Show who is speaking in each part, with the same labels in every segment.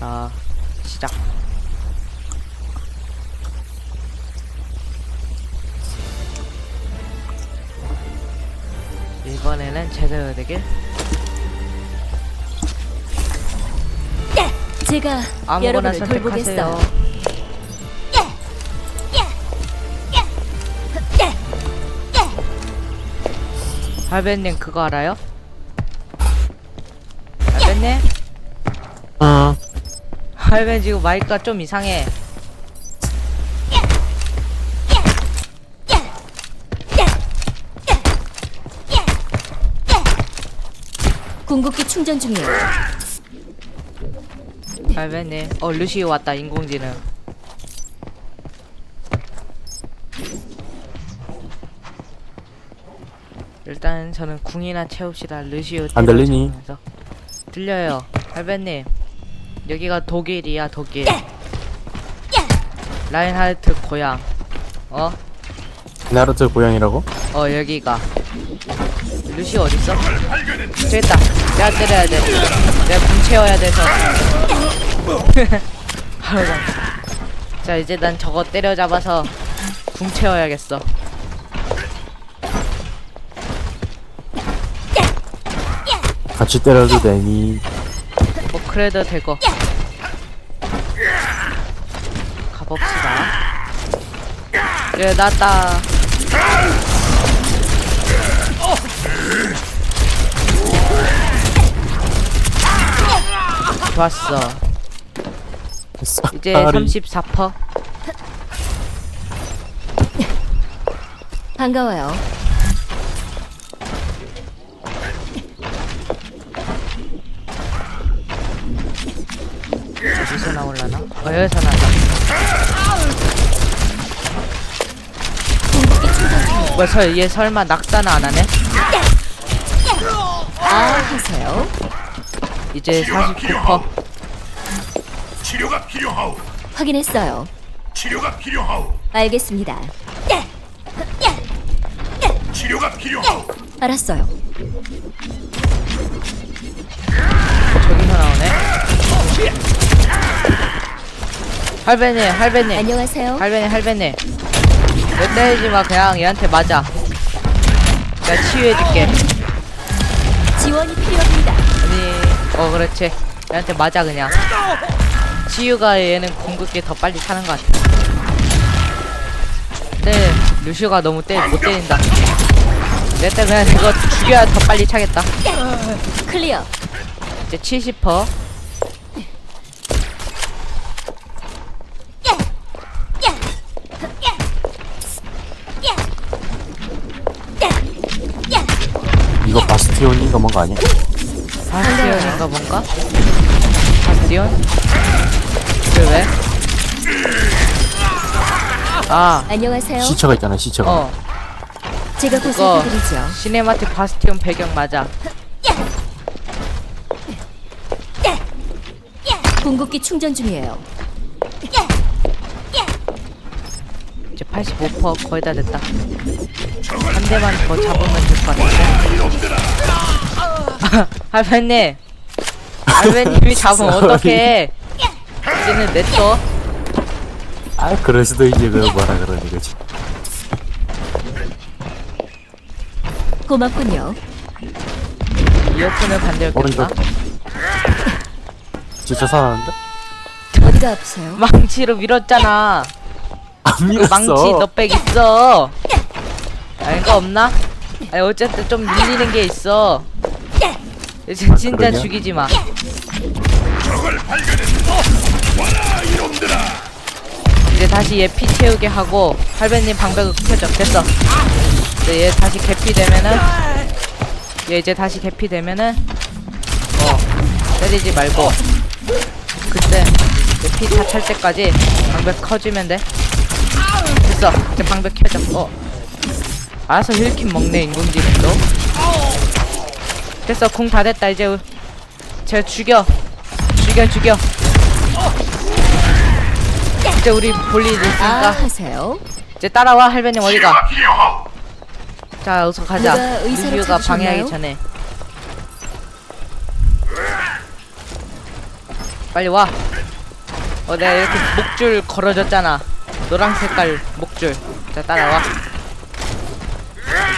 Speaker 1: 자 시작 이번에는 제대로 되길
Speaker 2: 제가
Speaker 1: 아무거나
Speaker 2: 여러분을
Speaker 1: 선택하세요
Speaker 2: 돌보겠어요.
Speaker 1: 할배님 그거 알아요? 할배 지금 마이크가 좀 이상해.
Speaker 2: 궁극기 충전 중이에요.
Speaker 1: 할배님 어 루시 왔다 인공지능. 일단 저는 궁이나 채웁시다. 루시오
Speaker 3: 안 들리니?
Speaker 1: 들려요. 할배님 여기가 독일이야 독일. 라인하르트 고향. 어?
Speaker 3: 나르트 고양이라고?
Speaker 1: 어 여기가. 루시 어딨어? 저기 있다. 내가 때려야 돼. 내가 궁 채워야 돼서. 바로 가. 자 이제 난 저거 때려잡아서 궁 채워야겠어.
Speaker 3: 같이 때려도 되니?
Speaker 1: 뭐 그래도 되고. 가봅시다. 그래 났다 좋았어. 이제
Speaker 3: 싹다리.
Speaker 1: 34퍼.
Speaker 2: 반가워요.
Speaker 1: 어 여기서 나온다 뭐야 저, 얘 설마 낙사는 안 하네?
Speaker 2: 아 하세요.
Speaker 1: 이제 49퍼
Speaker 4: 치료가 필요하오.
Speaker 2: 확인했어요.
Speaker 4: 치료가 필요하오.
Speaker 2: 알겠습니다.
Speaker 4: 치료가 필요하오.
Speaker 2: 알았어요.
Speaker 1: 저기서 나오네 할배님 할배님.
Speaker 2: 안녕하세요.
Speaker 1: 할배님 할배님. 왜 때리지 마 그냥 얘한테 맞아. 내가 치유해줄게.
Speaker 2: 지원이 필요합니다.
Speaker 1: 아니 어 그렇지. 얘한테 맞아 그냥. 치유가 얘는 궁극기 더 빨리 차는 것 같아. 네 루시오가 너무 때, 못 때린다. 내때 그냥 이거 죽여야 더 빨리 차겠다.
Speaker 2: 클리어.
Speaker 1: 이제 70퍼
Speaker 3: 바스티온인가 뭔가 아니야?
Speaker 1: 바스티온인가 뭔가? 바스티온? 그 왜? 아,
Speaker 2: 안녕하세요.
Speaker 3: 시체가 있잖아, 시체가.
Speaker 1: 어,
Speaker 2: 제가
Speaker 1: 그거
Speaker 2: 보살펴드리죠.
Speaker 1: 시네마틱 바스티온 배경 맞아.
Speaker 2: 궁극기 충전 중이에요.
Speaker 1: 85% 거의 다 됐다. 한 대만 더 잡으면 될 것 같은데. 할배님, 할배님이 잡으면 어떡해? 이제는 냈어.
Speaker 3: 아, 그럴 수도 이제 그 뭐라 그러니, 그지?
Speaker 2: 고맙군요.
Speaker 1: 이어폰을 반대였겠다.
Speaker 3: 오른쪽. 진짜 살았는데?
Speaker 2: 어디가 아프세요?
Speaker 1: 망치로 밀었잖아. 안그
Speaker 3: 밀었어.
Speaker 1: 망치 너백 있어. 아니 거 없나? 아니 어쨌든 좀 밀리는 게 있어. 이제 진짜
Speaker 3: 그러냐?
Speaker 1: 죽이지 마. 이제 다시 얘 피 채우게 하고 할배님 방벽을 켜줘. 됐어. 이제 얘 다시 개피 되면은 얘 이제 다시 개피 되면은 어 때리지 말고 그때 피다 찰 때까지 방벽 커지면 돼. 됐어. 이제 방벽 켜져. 어. 알아서 힐킨 먹네 인공지능도. 됐어. 궁 다 됐다. 이제 우- 쟤 죽여. 죽여 죽여. 이제 우리 볼일
Speaker 2: 아
Speaker 1: 있으니까
Speaker 2: 하세요.
Speaker 1: 이제 따라와 할배님 어디가? 자 어서 가자.
Speaker 2: 의사를
Speaker 1: 리뷰가 방해하기
Speaker 2: 찾으셨나요?
Speaker 1: 전에. 빨리 와. 어 내가 이렇게 목줄 걸어줬잖아 노란 색깔 목줄 자 따라와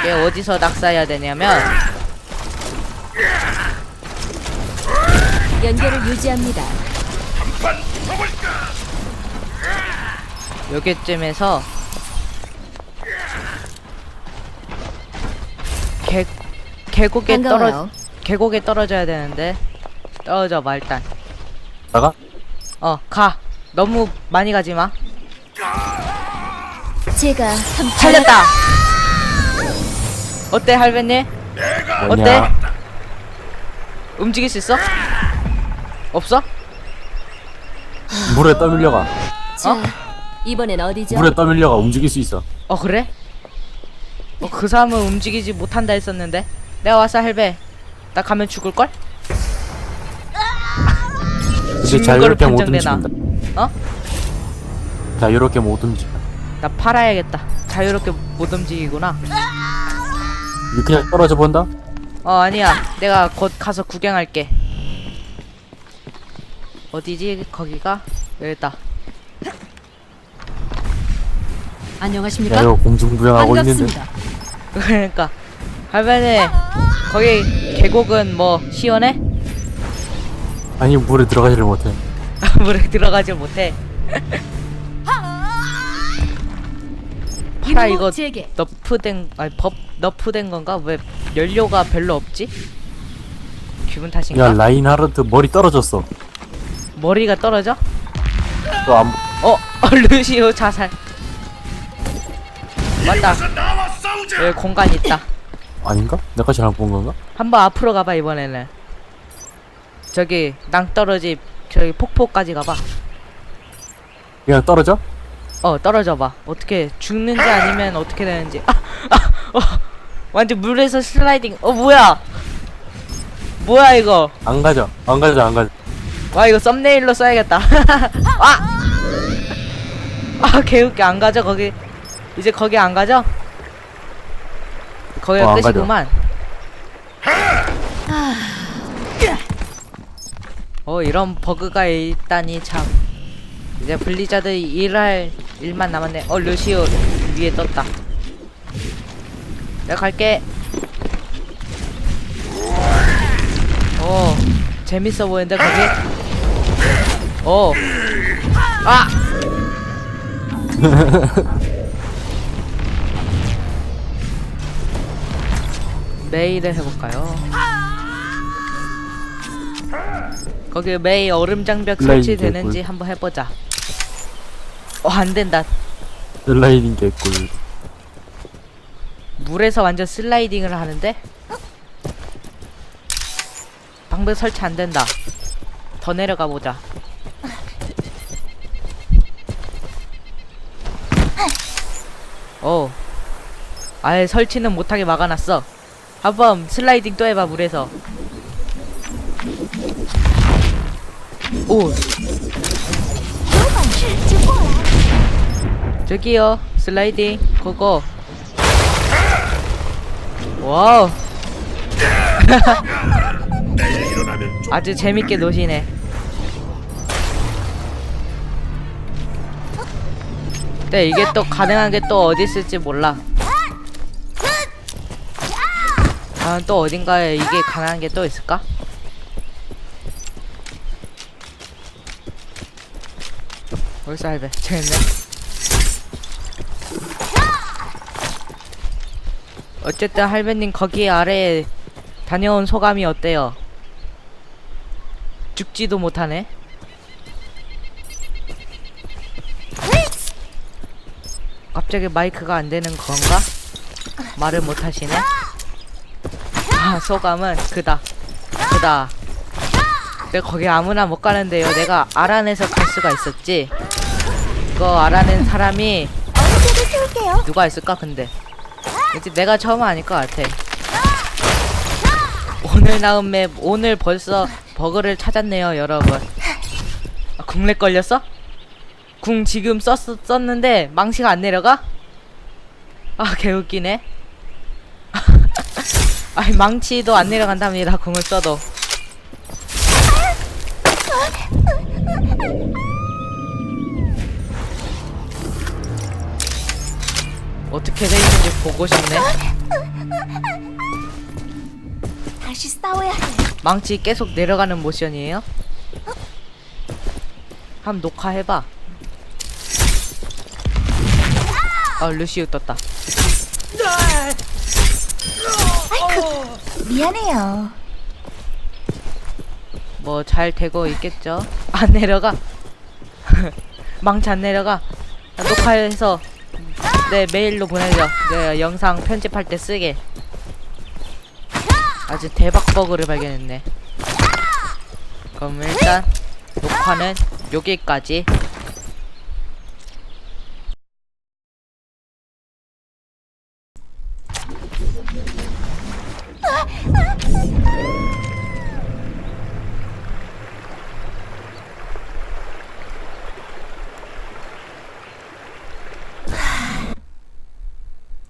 Speaker 1: 이게 어디서 낙사해야 되냐면
Speaker 2: 연결을 유지합니다.
Speaker 1: 여기쯤에서 계 계곡에 떨어
Speaker 2: 반가워요.
Speaker 1: 계곡에 떨어져야 되는데 떨어져 봐 일단
Speaker 3: 나가?
Speaker 1: 어 가 너무 많이 가지 마
Speaker 2: 제가 함께
Speaker 1: 살렸다 어때 할배님 어때? 움직일 수 있어 없어
Speaker 3: 물에 떠밀려가.
Speaker 2: 자, 이번엔 어디죠?
Speaker 3: 물에 떠밀려가 움직일 수 있어.
Speaker 1: 어 그래 어 그 사람은 움직이지 못한다 했었는데 내가 왔어 할배 나 가면 죽을 걸 죽는
Speaker 3: 자유롭게
Speaker 1: 걸로
Speaker 3: 못
Speaker 1: 판정되나? 어?
Speaker 3: 자유롭게 못 움직여.
Speaker 1: 나 팔아야겠다 자유롭게 못 움직이구나
Speaker 3: 이거 그냥 떨어져 본다?
Speaker 1: 어 아니야 내가 곧 가서 구경할게 어디지 거기가 여기다
Speaker 2: 안녕하십니까?
Speaker 3: 야 이거 공중부양하고 있는데.
Speaker 1: 그러니까 할배님 거기 계곡은 뭐 시원해?
Speaker 3: 아니 물에 들어가지를 못해.
Speaker 1: 물에 들어가지 못해 파라 이거
Speaker 2: 제게
Speaker 1: 너프된 아니 법 너프된 건가? 왜 연료가 별로 없지? 기분 탓인가?
Speaker 3: 야 라인하르트 머리 떨어졌어.
Speaker 1: 머리가 떨어져?
Speaker 3: 또안
Speaker 1: 어, 어 루시오 자살. 맞다. 여기 공간 있다.
Speaker 3: 아닌가? 내가 잘못 본 건가?
Speaker 1: 한번 앞으로 가봐 이번에는. 저기 낭떠러지 저기 폭포까지 가봐.
Speaker 3: 그냥 떨어져?
Speaker 1: 어 떨어져봐. 어떻게 죽는지 아니면 어떻게 되는지. 아, 아, 어, 완전 물에서 슬라이딩. 어 뭐야? 뭐야 이거?
Speaker 3: 안 가져. 안 가져 안 가져.
Speaker 1: 와 이거 썸네일로 써야겠다. 아, 아 개웃겨 안 가죠 거기. 이제 거기 안 가죠? 거기가
Speaker 3: 어, 안.
Speaker 1: 끝이구만. 어 이런 버그가 있다니 참. 이제 블리자드 일할 일만 남았네. 어 루시오 위에 떴다. 내가 갈게. 어 재밌어 보이는데 거기. 어. 아. 메이를 해볼까요? 거기 메이 얼음 장벽 설치되는지. 한번 해보자. 어 안 된다.
Speaker 3: 슬라이딩 개꿀.
Speaker 1: 물에서 완전 슬라이딩을 하는데 방벽 설치 안 된다. 더 내려가 보자. 어. 아예 설치는 못하게 막아놨어. 한번 슬라이딩 또 해봐 물에서. 오. 저기요 슬라이딩 고고. 와우. 아주 재밌게 노시네. 네, 이게 또 가능한 게 또 어디 있을지 몰라. 아, 또 어딘가에 이게 가능한 게 또 있을까? 벌써 할배. 재밌네. 어쨌든 할배님 거기 아래에 다녀온 소감이 어때요? 죽지도 못하네. 갑자기 마이크가 안 되는 건가? 말을 못 하시네. 아, 소감은 그다. 그다. 내가 거기 아무나 못 가는데요. 내가 알아내서 갈 수가 있었지. 그거 알아낸 사람이 누가 있을까 근데. 이제 내가 처음 아닐 것 같아. 오늘 나온 맵 오늘 벌써 버그를 찾았네요 여러분 아, 궁렉 걸렸어? 궁 지금 썼, 썼는데 망치가 안 내려가? 아 개웃기네 아니 망치도 안 내려간답니다 궁을 써도 어떻게 돼 있는지 보고 싶네.
Speaker 5: 다시 싸워야 해.
Speaker 1: 망치 계속 내려가는 모션이에요? 한번 녹화해봐. 아 루시우 떴다.
Speaker 5: 미안해요.
Speaker 1: 뭐 잘 되고 있겠죠? 안 내려가. 망치 안 내려가. 아, 녹화해서 내 메일로 보내줘. 내가 영상 편집할 때 쓰게. 아주 대박 버그를 발견했네. 그럼 일단 녹화는 여기까지.